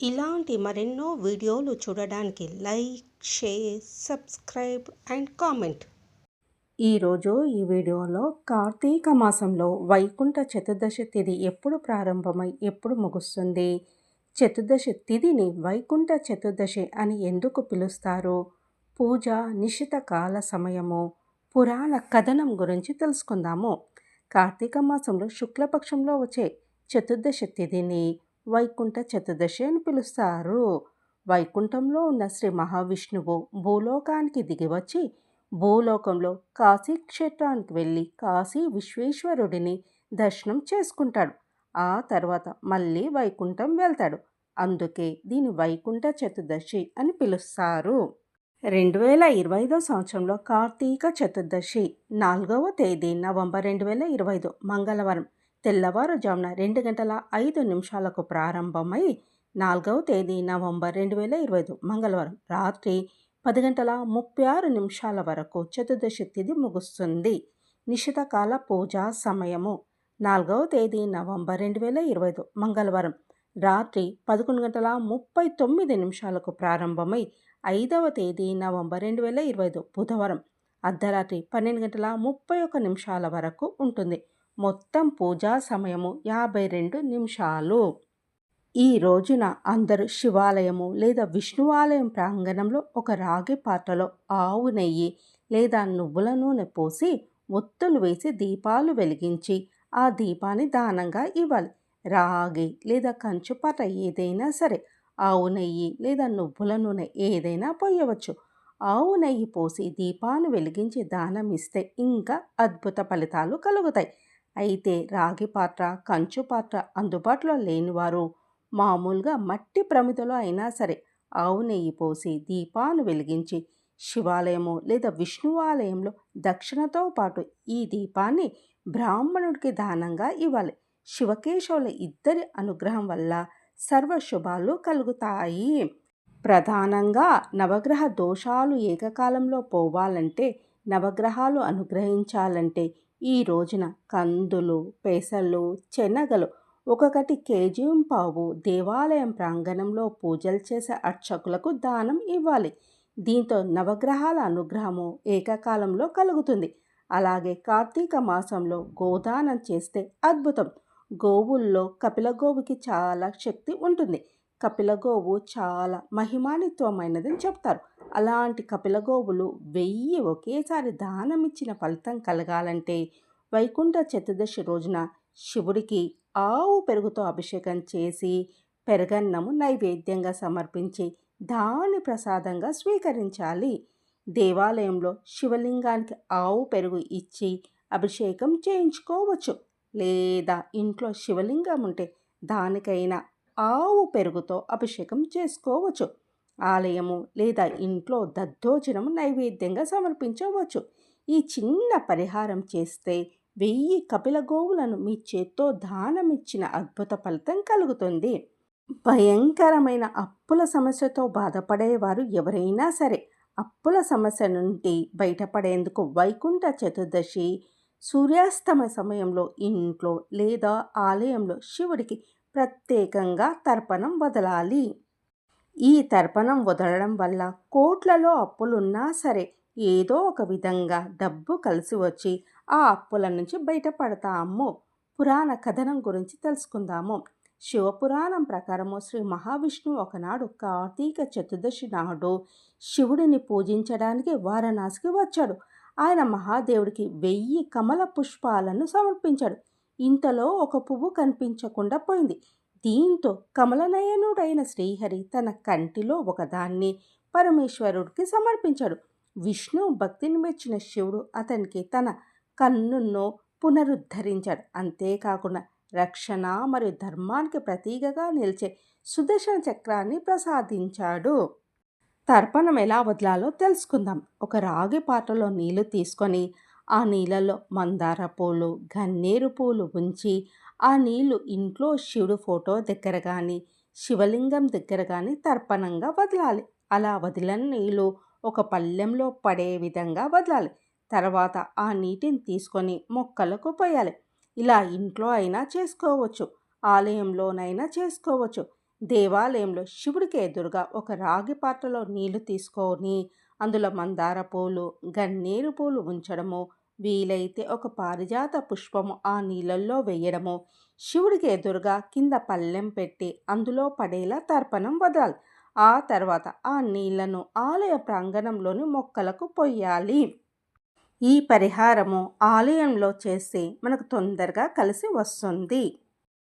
ఇలాంటి మరెన్నో వీడియోలు చూడడానికి like share subscribe and comment. ఈరోజు ఈ వీడియోలో కార్తీక మాసంలో వైకుంఠ చతుర్దశి తిథి ఎప్పుడు ప్రారంభమై ఎప్పుడు ముగుస్తుంది? చతుర్దశి తిథిని వైకుంఠ చతుర్దశి అని ఎందుకు పిలుస్తారు? పూజ నిశ్చిత కాల సమయము పురాణ కథనం గురించి తెలుసుకుందాము. కార్తీక మాసంలో శుక్లపక్షంలో వచ్చే చతుర్దశి తిథిని వైకుంఠ చతుర్దశి అని పిలుస్తారు. వైకుంఠంలో ఉన్న శ్రీ మహావిష్ణువు భూలోకానికి దిగివచ్చి భూలోకంలో కాశీ క్షేత్రానికి వెళ్ళి కాశీ విశ్వేశ్వరుడిని దర్శనం చేసుకుంటాడు. ఆ తర్వాత మళ్ళీ వైకుంఠం వెళ్తాడు. అందుకే దీని వైకుంఠ చతుర్దశి అని పిలుస్తారు. రెండు వేల ఇరవై ఐదో సంవత్సరంలో కార్తీక చతుర్దశి నాలుగవ తేదీ నవంబర్ రెండు వేల ఇరవై ఐదు మంగళవారం. తెల్లవారుజామున రెండు గంటల ఐదు నిమిషాలకు ప్రారంభమై నాలుగవ తేదీ నవంబర్ రెండు వేల ఇరవై ఐదు మంగళవారం రాత్రి పది గంటల ముప్పై ఆరు నిమిషాల వరకు చతుర్దశి తిథి ముగుస్తుంది. నిశితకాల పూజా సమయము. నాలుగవ తేదీ నవంబర్ రెండు వేల ఇరవై ఐదు మంగళవారం రాత్రి పదకొండు గంటల ముప్పై తొమ్మిది నిమిషాలకు ప్రారంభమై ఐదవ తేదీ నవంబర్ రెండు వేల ఇరవై ఐదు బుధవారం. అర్ధరాత్రి పన్నెండు గంటల ముప్పై ఒక్క నిమిషాల వరకు ఉంటుంది. మొత్తం పూజా సమయము యాభై రెండు నిమిషాలు. ఈ రోజున అందరూ శివాలయము లేదా విష్ణువాలయం ప్రాంగణంలో ఒక రాగి పాత్రలో ఆవు నెయ్యి లేదా నువ్వుల నూనె పోసి ఒత్తులు వేసి దీపాలు వెలిగించి ఆ దీపాన్ని దానంగా ఇవ్వాలి. రాగి లేదా కంచు ఏదైనా సరే ఆవు నెయ్యి లేదా నువ్వుల నూనె ఏదైనా పోయవచ్చు. ఆవు నెయ్యి పోసి దీపాన్ని వెలిగించి దానం ఇస్తే ఇంకా అద్భుత ఫలితాలు కలుగుతాయి. అయితే రాగి పాత్ర కంచు పాత్ర అందుబాటులో లేనివారు మామూలుగా మట్టి ప్రమిదలో అయినా సరే ఆవు నెయ్యి పోసి దీపాన్ని వెలిగించి శివాలయము లేదా విష్ణువాలయంలో దక్షిణతో పాటు ఈ దీపాన్ని బ్రాహ్మణుడికి దానంగా ఇవ్వాలి. శివకేశవుల ఇద్దరి అనుగ్రహం వల్ల సర్వశుభాలు కలుగుతాయి. ప్రధానంగా నవగ్రహ దోషాలు ఏకకాలంలో పోవాలంటే నవగ్రహాలు అనుగ్రహించాలంటే ఈ రోజున కందులు పెసలు శనగలు ఒకటి కేజీ పావు దేవాలయం ప్రాంగణంలో పూజలు చేసే అర్చకులకు దానం ఇవ్వాలి. దీంతో నవగ్రహాల అనుగ్రహము ఏకకాలంలో కలుగుతుంది. అలాగే కార్తీక మాసంలో గోదానం చేస్తే అద్భుతం. గోవుల్లో కపిలగోవుకి చాలా శక్తి ఉంటుంది. కపిలగోవు చాలా మహిమానిత్వమైనదని చెప్తారు. అలాంటి కపిలగోవులు వెయ్యి ఒకేసారి దానమిచ్చిన ఫలితం కలగాలంటే వైకుంఠ చతుర్దశి రోజున శివుడికి ఆవు పెరుగుతో అభిషేకం చేసి పెరగన్నము నైవేద్యంగా సమర్పించి దాని ప్రసాదంగా స్వీకరించాలి. దేవాలయంలో శివలింగానికి ఆవు పెరుగు ఇచ్చి అభిషేకం చేయించుకోవచ్చు. లేదా ఇంట్లో శివలింగం ఉంటే దానికైనా ఆవు పెరుగుతో అభిషేకం చేసుకోవచ్చు. ఆలయము లేదా ఇంట్లో దద్దోజనం నైవేద్యంగా సమర్పించవచ్చు. ఈ చిన్న పరిహారం చేస్తే వెయ్యి కపిల గోవులను మీ చేత్తో దానమిచ్చిన అద్భుత ఫలితం కలుగుతుంది. భయంకరమైన అప్పుల సమస్యతో బాధపడేవారు ఎవరైనా సరే అప్పుల సమస్య నుండి బయటపడేందుకు వైకుంఠ చతుర్దశి సూర్యాస్తమ సమయంలో ఇంట్లో లేదా ఆలయంలో శివుడికి ప్రత్యేకంగా తర్పణం వదలాలి. ఈ తర్పణం వదలడం వల్ల కోట్లలో అప్పులున్నా సరే ఏదో ఒక విధంగా డబ్బు కలిసి వచ్చి ఆ అప్పుల నుంచి బయటపడతాము. పురాణ కథనం గురించి తెలుసుకుందాము. శివపురాణం ప్రకారము శ్రీ మహావిష్ణువు ఒకనాడు కార్తీక చతుర్దశి నాడు శివుడిని పూజించడానికి వారణాసికి వచ్చాడు. ఆయన మహాదేవుడికి వెయ్యి కమల పుష్పాలను సమర్పించాడు. ఇంతలో ఒక పువ్వు కనిపించకుండా పోయింది. దీంతో కమలనయనుడైన శ్రీహరి తన కంటిలో ఒకదాన్ని పరమేశ్వరుడికి సమర్పించాడు. విష్ణు భక్తిని మెచ్చిన శివుడు అతనికి తన కన్నును పునరుద్ధరించాడు. అంతేకాకుండా రక్షణ మరియు ధర్మానికి ప్రతీకగా నిలిచే సుదర్శన చక్రాన్ని ప్రసాదించాడు. తర్పణం ఎలా వదలాలో తెలుసుకుందాం. ఒక రాగి పాత్రలో నీళ్ళు తీసుకొని ఆ నీళ్ళలో మందార పూలు గన్నేరు పూలు ఉంచి ఆ నీళ్ళు ఇంట్లో శివుడు ఫోటో దగ్గర కానీ శివలింగం దగ్గర కానీ తర్పణంగా వదలాలి. అలా వదిలిన నీళ్ళు ఒక పళ్ళెంలో పడే విధంగా వదలాలి. తర్వాత ఆ నీటిని తీసుకొని మొక్కలకు పోయాలి. ఇలా ఇంట్లో అయినా చేసుకోవచ్చు ఆలయంలోనైనా చేసుకోవచ్చు. దేవాలయంలో శివుడికి ఎదురుగా ఒక రాగి పాత్రలో నీళ్ళు తీసుకొని అందులో మందార పూలు గన్నేరు పూలు ఉంచడము వీలైతే ఒక పారిజాత పుష్పము ఆ నీళ్ళల్లో వేయడము. శివుడికి ఎదురుగా కింద పళ్ళెం పెట్టి అందులో పడేలా తర్పణం వదలాలి. ఆ తర్వాత ఆ నీళ్ళను ఆలయ ప్రాంగణంలోని మొక్కలకు పొయ్యాలి. ఈ పరిహారము ఆలయంలో చేస్తే మనకు తొందరగా కలిసి వస్తుంది.